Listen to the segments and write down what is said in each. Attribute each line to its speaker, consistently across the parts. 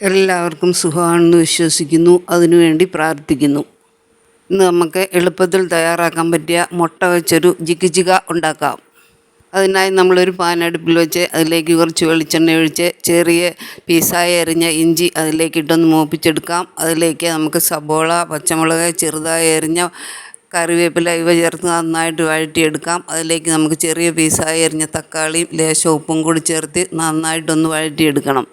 Speaker 1: എല്ലാവർക്കും സുഖമാണെന്ന് വിശ്വസിക്കുന്നു. അതിനുവേണ്ടി പ്രാർത്ഥിക്കുന്നു. ഇന്ന് നമുക്ക് എളുപ്പത്തിൽ തയ്യാറാക്കാൻ പറ്റിയ മുട്ട വെച്ചൊരു ജിഗ് ജിഗ ഉണ്ടാക്കാം. അതിനായി നമ്മളൊരു പാനടുപ്പിൽ വെച്ച് അതിലേക്ക് കുറച്ച് വെളിച്ചെണ്ണ ഒഴിച്ച് ചെറിയ പീസായി എറിഞ്ഞ ഇഞ്ചി അതിലേക്ക് ഇട്ടൊന്ന് മൂപ്പിച്ചെടുക്കാം. അതിലേക്ക് നമുക്ക് സബോള പച്ചമുളക് ചെറുതായി എറിഞ്ഞ കറിവേപ്പില ഇവ ചേർത്ത് നന്നായിട്ട് വഴറ്റിയെടുക്കാം. അതിലേക്ക് നമുക്ക് ചെറിയ പീസായി എറിഞ്ഞ തക്കാളിയും ലേശം ഉപ്പും കൂടി ചേർത്ത് നന്നായിട്ടൊന്ന് വഴറ്റിയെടുക്കണം.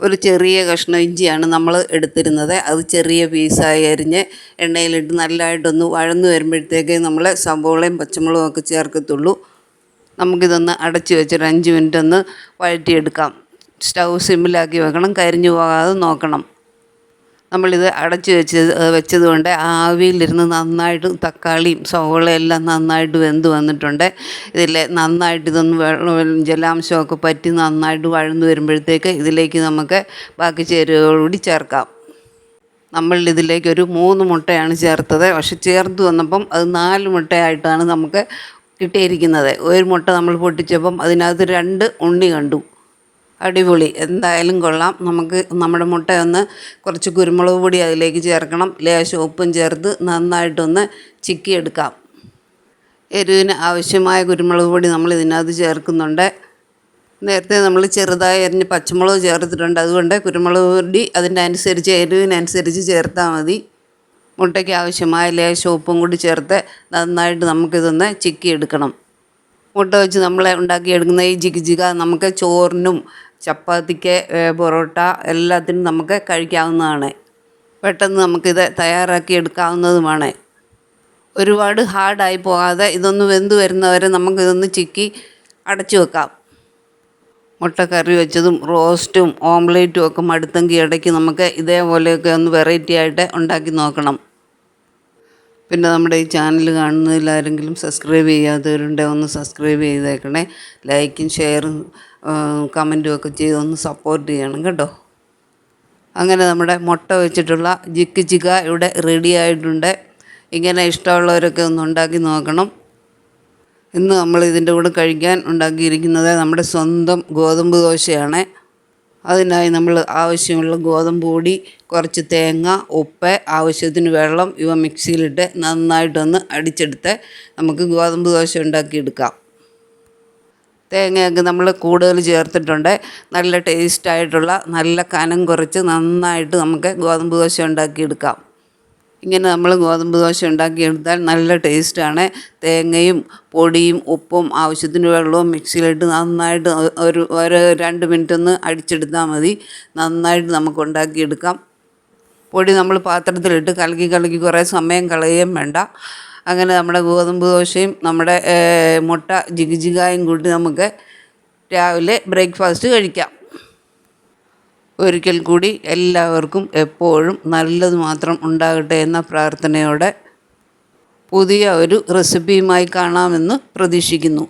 Speaker 1: ഒരു ചെറിയ കഷ്ണം ഇഞ്ചിയാണ് നമ്മൾ എടുത്തിരുന്നത്. അത് ചെറിയ പീസായി അരിഞ്ഞ് എണ്ണയിലിട്ട് നല്ലതായിട്ടൊന്ന് വഴന്നു വരുമ്പോഴത്തേക്ക് നമ്മൾ സവോളയും പച്ചമുളകും ഒക്കെ ചേർക്കത്തുള്ളൂ. നമുക്കിതൊന്ന് അടച്ച് വെച്ചൊരു അഞ്ച് മിനിറ്റ് ഒന്ന് വഴറ്റിയെടുക്കാം. സ്റ്റൗ സിമ്മിലാക്കി വെക്കണം. കരിഞ്ഞു പോകാതെ നോക്കണം. നമ്മളിത് അടച്ചു വെച്ച് വെച്ചത് കൊണ്ട് ആവിയിലിരുന്ന് നന്നായിട്ട് തക്കാളിയും സവോളയും എല്ലാം നന്നായിട്ട് വെന്ത് വന്നിട്ടുണ്ട്. ഇതിൽ നന്നായിട്ട് ഇതൊന്ന് വെള്ളം ജലാംശമൊക്കെ പറ്റി നന്നായിട്ട് വഴന്നു വരുമ്പോഴത്തേക്ക് ഇതിലേക്ക് നമുക്ക് ബാക്കി ചേരുവകളോടി ചേർക്കാം. നമ്മൾ ഇതിലേക്ക് ഒരു മൂന്ന് മുട്ടയാണ് ചേർത്തത്. പക്ഷെ ചേർത്ത് വന്നപ്പം അത് നാല് മുട്ടയായിട്ടാണ് നമുക്ക് കിട്ടിയിരിക്കുന്നത്. ഒരു മുട്ട നമ്മൾ പൊട്ടിച്ചപ്പം അതിനകത്ത് രണ്ട് ഉണ്ണി കണ്ടു. അടിപൊളി. എന്തായാലും കൊള്ളാം. നമുക്ക് നമ്മുടെ മുട്ടയൊന്ന് കുറച്ച് കുരുമുളക് പൊടി അതിലേക്ക് ചേർക്കണം. ലേശം ഉപ്പും ചേർത്ത് നന്നായിട്ടൊന്ന് ചിക്കിയെടുക്കാം. എരിവിന് ആവശ്യമായ കുരുമുളക് പൊടി നമ്മൾ ഇതിനകത്ത് ചേർക്കുന്നുണ്ട്. നേരത്തെ നമ്മൾ ചെറുതായി അരിഞ്ഞ് പച്ചമുളക് ചേർത്തിട്ടുണ്ട്. അതുകൊണ്ട് കുരുമുളക് പൊടി അതിന്റെ അനുസരിച്ച് എരിവിനനുസരിച്ച് ചേർത്താൽ മതി. മുട്ടയ്ക്ക് ആവശ്യമായ ലേശം ഉപ്പും കൂടി ചേർത്ത് നന്നായിട്ട് നമുക്കിതൊന്ന് ചിക്കിയെടുക്കണം. മുട്ട വെച്ച് നമ്മൾ ഉണ്ടാക്കിയെടുക്കുന്ന ഈ ജിഗ് ജിഗ. നമുക്ക് ചോറിനും ചപ്പാത്തിക്ക് പൊറോട്ട എല്ലാത്തിനും നമുക്ക് കഴിക്കാവുന്നതാണ്. പെട്ടെന്ന് നമുക്കിത് തയ്യാറാക്കി എടുക്കാവുന്നതുമാണ്. ഒരുപാട് ഹാർഡായി പോകാതെ ഇതൊന്ന് വെന്ത് വരുന്നവരെ നമുക്കിതൊന്ന് ചിക്കി അടച്ചു വെക്കാം. മുട്ട കറി വെച്ചതും റോസ്റ്റും ഓംലേറ്റും ഒക്കെ മടുത്തെങ്കിൽ ഇടയ്ക്ക് നമുക്ക് ഇതേപോലെയൊക്കെ ഒന്ന് വെറൈറ്റി ആയിട്ട് ഉണ്ടാക്കി നോക്കണം. പിന്നെ നമ്മുടെ ഈ ചാനൽ കാണുന്നതിൽ ആരെങ്കിലും സബ്സ്ക്രൈബ് ചെയ്യാത്തവരുണ്ടെങ്കിൽ ഒന്ന് സബ്സ്ക്രൈബ് ചെയ്തേക്കണേ. ലൈക്കും ഷെയറും കമന്റും ഒക്കെ ചെയ്ത് ഒന്ന് സപ്പോർട്ട് ചെയ്യണം കേട്ടോ. അങ്ങനെ നമ്മുടെ മുട്ട വെച്ചിട്ടുള്ള ജിക്ക് ചിക്ക ഇവിടെ റെഡി ആയിട്ടുണ്ട്. ഇങ്ങനെ ഇഷ്ടമുള്ളവരൊക്കെ ഒന്ന് ഉണ്ടാക്കി നോക്കണം. ഇന്ന് നമ്മൾ ഇതിന്റെ കൂടെ കഴിക്കാൻ ഉണ്ടാക്കിയിരിക്കുന്നത് നമ്മുടെ സ്വന്തം ഗോതമ്പ് ദോശയാണ്. അതിനായി നമ്മൾ ആവശ്യമുള്ള ഗോതമ്പ് പൊടി കുറച്ച് തേങ്ങ ഉപ്പ് ആവശ്യത്തിന് വെള്ളം ഇവ മിക്സിയിലിട്ട് നന്നായിട്ടൊന്ന് അടിച്ചെടുത്ത് നമുക്ക് ഗോതമ്പ് ദോശ ഉണ്ടാക്കിയെടുക്കാം. തേങ്ങയൊക്കെ നമ്മൾ കൂടുതൽ ചേർത്തിട്ടുണ്ട്. നല്ല ടേസ്റ്റായിട്ടുള്ള നല്ല കനം കുറച്ച് നന്നായിട്ട് നമുക്ക് ഗോതമ്പ് ദോശ ഉണ്ടാക്കിയെടുക്കാം. ഇങ്ങനെ നമ്മൾ ഗോതമ്പ് ദോശ ഉണ്ടാക്കിയെടുത്താൽ നല്ല ടേസ്റ്റാണ്. തേങ്ങയും പൊടിയും ഉപ്പും ആവശ്യത്തിന് വെള്ളവും മിക്സിയിലിട്ട് നന്നായിട്ട് ഒരു ഒരു രണ്ട് മിനിറ്റ് ഒന്ന് അടിച്ചെടുത്താൽ മതി. നന്നായിട്ട് നമുക്ക് ഉണ്ടാക്കിയെടുക്കാം. പൊടി നമ്മൾ പാത്രത്തിലിട്ട് കലക്കി കലക്കി കുറേ സമയം കളയുകയും വേണ്ട. അങ്ങനെ നമ്മുടെ ഗോതമ്പ് ദോശയും നമ്മുടെ മുട്ട ജിഗിജിഗായും കൂട്ടി നമുക്ക് രാവിലെ ബ്രേക്ക്ഫാസ്റ്റ് കഴിക്കാം. ഒരിക്കൽ കൂടി എല്ലാവർക്കും എപ്പോഴും നല്ലത് മാത്രം ഉണ്ടാകട്ടെ എന്ന പ്രാർത്ഥനയോടെ പുതിയ ഒരു റെസിപ്പിയുമായി കാണാമെന്ന് പ്രതീക്ഷിക്കുന്നു.